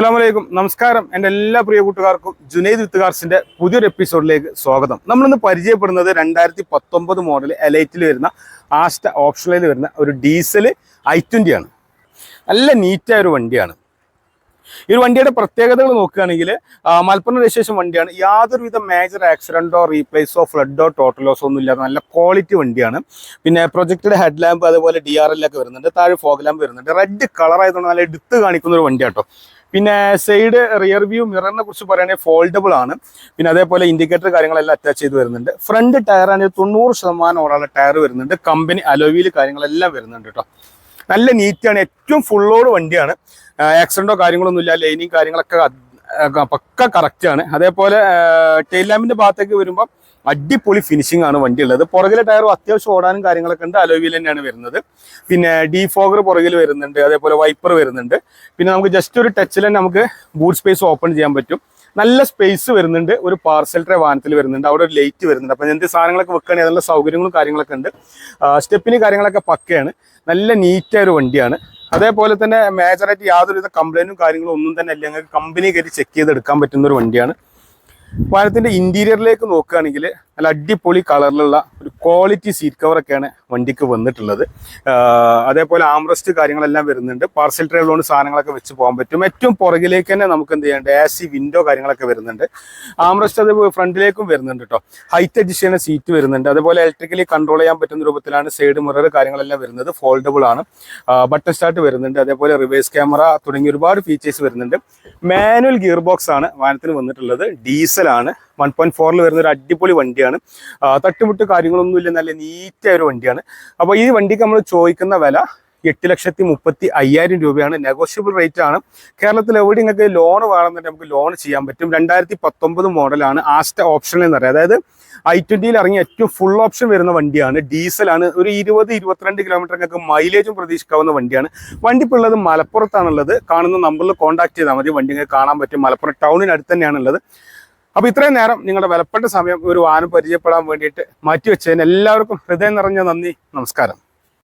അസ്സാം വലൈക്കും നമസ്കാരം. എന്റെ എല്ലാ പ്രിയ കൂട്ടുകാർക്കും ജുനൈദ് വിത്തുകാർസിന്റെ പുതിയൊരു എപ്പിസോഡിലേക്ക് സ്വാഗതം. നമ്മളിന്ന് പരിചയപ്പെടുന്നത് രണ്ടായിരത്തി പത്തൊമ്പത് മോഡൽ എലൈറ്റിൽ വരുന്ന ആസ്റ്റ ഓപ്ഷനിൽ വരുന്ന ഒരു ഡീസൽ ഐ ആണ്. നല്ല നീറ്റായ ഒരു വണ്ടിയാണ്. ഈ ഒരു വണ്ടിയുടെ പ്രത്യേകതകൾ നോക്കുകയാണെങ്കിൽ മലപ്പുറം രജിസ്ട്രേഷൻ വണ്ടിയാണ്. യാതൊരുവിധ മേജർ ആക്സിഡന്റോ റീപ്ലേസോ ഫ്ലഡോ ടോട്ടൽ ലോസോ ഒന്നും ഇല്ലാത്ത നല്ല ക്വാളിറ്റി വണ്ടിയാണ്. പിന്നെ പ്രൊജക്റ്റഡ് ഹെഡ് ലാമ്പ് അതുപോലെ ഡി ആർ എൽ ഒക്കെ വരുന്നുണ്ട്. താഴെ ഫോഗ് ലാമ്പ് വരുന്നുണ്ട്. റെഡ് കളർ ആയതുകൊണ്ട് നല്ല എടുത്ത് കാണിക്കുന്ന ഒരു വണ്ടിയാട്ടോ. പിന്നെ സൈഡ് റിയർ വ്യൂ മിററിനെ കുറിച്ച് പറയുകയാണെങ്കിൽ ഫോൾഡബിൾ ആണ്. പിന്നെ അതേപോലെ ഇൻഡിക്കേറ്റർ കാര്യങ്ങളെല്ലാം അറ്റാച്ച് ചെയ്ത് വരുന്നുണ്ട്. ഫ്രണ്ട് ടയർ ആണെങ്കിൽ തൊണ്ണൂറ് ശതമാനം ഓറാളെ ടയർ വരുന്നുണ്ട്. കമ്പനി അലോവിയിൽ കാര്യങ്ങളെല്ലാം വരുന്നുണ്ട് കേട്ടോ. നല്ല നീറ്റാണ് ഏറ്റവും ഫുള്ളോട് വണ്ടിയാണ്. ആക്സിഡന്റോ കാര്യങ്ങളൊന്നുമില്ല. ലൈനിങ് കാര്യങ്ങളൊക്കെ പക്ക കറക്റ്റ് ആണ്. അതേപോലെ ടെയിൽ ലാമ്പിന്റെ ഭാഗത്തേക്ക് വരുമ്പോൾ അടിപൊളി ഫിനിഷിംഗ് ആണ് വണ്ടി ഉള്ളത് പുറകിലെ ടയറും അത്യാവശ്യം ഓടാനും കാര്യങ്ങളൊക്കെ ഉണ്ട്. അലോവിയിൽ തന്നെയാണ് വരുന്നത്. പിന്നെ ഡീഫോഗർ പുറകിൽ വരുന്നുണ്ട്. അതേപോലെ വൈപ്പർ വരുന്നുണ്ട്. പിന്നെ നമുക്ക് ജസ്റ്റ് ഒരു ടച്ചിൽ തന്നെ നമുക്ക് ബൂട്ട് സ്പേസ് ഓപ്പൺ ചെയ്യാൻ പറ്റും. നല്ല സ്പേസ് വരുന്നുണ്ട്. ഒരു പാർസൽ ട്രേ വാഹനത്തിൽ വരുന്നുണ്ട്. അവിടെ ഒരു ലൈറ്റ് വരുന്നുണ്ട്. അപ്പം എന്ത് സാധനങ്ങളൊക്കെ വെക്കുകയാണെങ്കിൽ അതിനുള്ള സൗകര്യങ്ങളും കാര്യങ്ങളൊക്കെ ഉണ്ട്. സ്റ്റെപ്പിന് കാര്യങ്ങളൊക്കെ പക്കയാണ്. നല്ല നീറ്റായ ഒരു വണ്ടിയാണ്. അതേപോലെ തന്നെ മേജറായിട്ട് യാതൊരുവിധ കംപ്ലൈന്റും കാര്യങ്ങളും ഒന്നും തന്നെ അല്ല ഞങ്ങൾക്ക് കമ്പനി കയറ്റി ചെക്ക് ചെയ്ത് എടുക്കാൻ പറ്റുന്ന ഒരു വണ്ടിയാണ്. വാഹനത്തിന്റെ ഇന്റീരിയറിലേക്ക് നോക്കുകയാണെങ്കിൽ നല്ല അടിപൊളി കളറിലുള്ള ഒരു ക്വാളിറ്റി സീറ്റ് കവറൊക്കെയാണ് വണ്ടിക്ക് വന്നിട്ടുള്ളത്. അതേപോലെ ആംറസ്റ്റ് കാര്യങ്ങളെല്ലാം വരുന്നുണ്ട്. പാർസൽ ട്രേയിലോണ്ട് സാധനങ്ങളൊക്കെ വെച്ച് പോകാൻ പറ്റും. ഏറ്റവും പുറകിലേക്ക് തന്നെ നമുക്ക് എന്ത് ചെയ്യാണ്ട് എ സി വിൻഡോ കാര്യങ്ങളൊക്കെ വരുന്നുണ്ട്. ആംറസ്റ്റ് അത് ഫ്രണ്ടിലേക്കും വരുന്നുണ്ട് കേട്ടോ ഹൈറ്റ് അഡ്ജസ്റ്റ് ചെയ്യുന്ന സീറ്റ് വരുന്നുണ്ട്. അതേപോലെ ഇലക്ട്രിക്കലി കൺട്രോൾ ചെയ്യാൻ പറ്റുന്ന രൂപത്തിലാണ് സൈഡ് മിറർ കാര്യങ്ങളെല്ലാം വരുന്നത്. ഫോൾഡബിൾ ആണ്. ബട്ടൺ സ്റ്റാർട്ട് വരുന്നുണ്ട്. അതേപോലെ റിവേഴ്സ് ക്യാമറ തുടങ്ങി ഒരുപാട് ഫീച്ചേഴ്സ് വരുന്നുണ്ട്. മാനുവൽ ഗിയർ ബോക്സ് ആണ് വാഹനത്തിന് വന്നിട്ടുള്ളത്. ഡീസൽ ആണ്. വൺ പോയിന്റ് ഫോറിൽ വരുന്ന ഒരു അടിപൊളി വണ്ടിയാണ്. തട്ടുമുട്ട് കാര്യങ്ങളൊന്നും ഇല്ല നല്ല നീറ്റായ ഒരു വണ്ടിയാണ്. അപ്പോൾ ഈ വണ്ടിക്ക് നമ്മൾ ചോദിക്കുന്ന വില എട്ട് ലക്ഷത്തി മുപ്പത്തി അയ്യായിരം രൂപയാണ്. നെഗോഷ്യബിൾ റേറ്റ് ആണ്. കേരളത്തിൽ എവിടെ നിങ്ങൾക്ക് ലോൺ വേണമെന്നുണ്ടെങ്കിൽ നമുക്ക് ലോൺ ചെയ്യാൻ പറ്റും. രണ്ടായിരത്തി പത്തൊമ്പത് മോഡലാണ് ആസ്റ്റ ഓപ്ഷൻ എന്ന് പറയുന്നത്. അതായത് ഐ ട്വന്റിയിൽ ഇറങ്ങിയ ഏറ്റവും ഫുൾ ഓപ്ഷൻ വരുന്ന വണ്ടിയാണ്. ഡീസലാണ് ഒരു ഇരുപത് ഇരുപത്തിരണ്ട് കിലോമീറ്റർ നിങ്ങൾക്ക് മൈലേജും പ്രതീക്ഷിക്കാവുന്ന വണ്ടിയാണ്. വണ്ടി ഇപ്പോൾ ഉള്ളത് മലപ്പുറത്താണുള്ളത്. കാണുന്ന നമ്പറിൽ കോൺടാക്ട് ചെയ്താൽ മതി. വണ്ടി നിങ്ങൾക്ക് കാണാൻ പറ്റും. മലപ്പുറം ടൗണിനടുത്ത് തന്നെയാണുള്ളത്. അപ്പോൾ ഇത്രയും നേരം നിങ്ങളുടെ വിലപ്പെട്ട സമയം ഒരു വാനം പരിചയപ്പെടാൻ വേണ്ടിയിട്ട് മാറ്റിവെച്ചതിന് എല്ലാവർക്കും ഹൃദയം നിറഞ്ഞ നന്ദി നമസ്കാരം.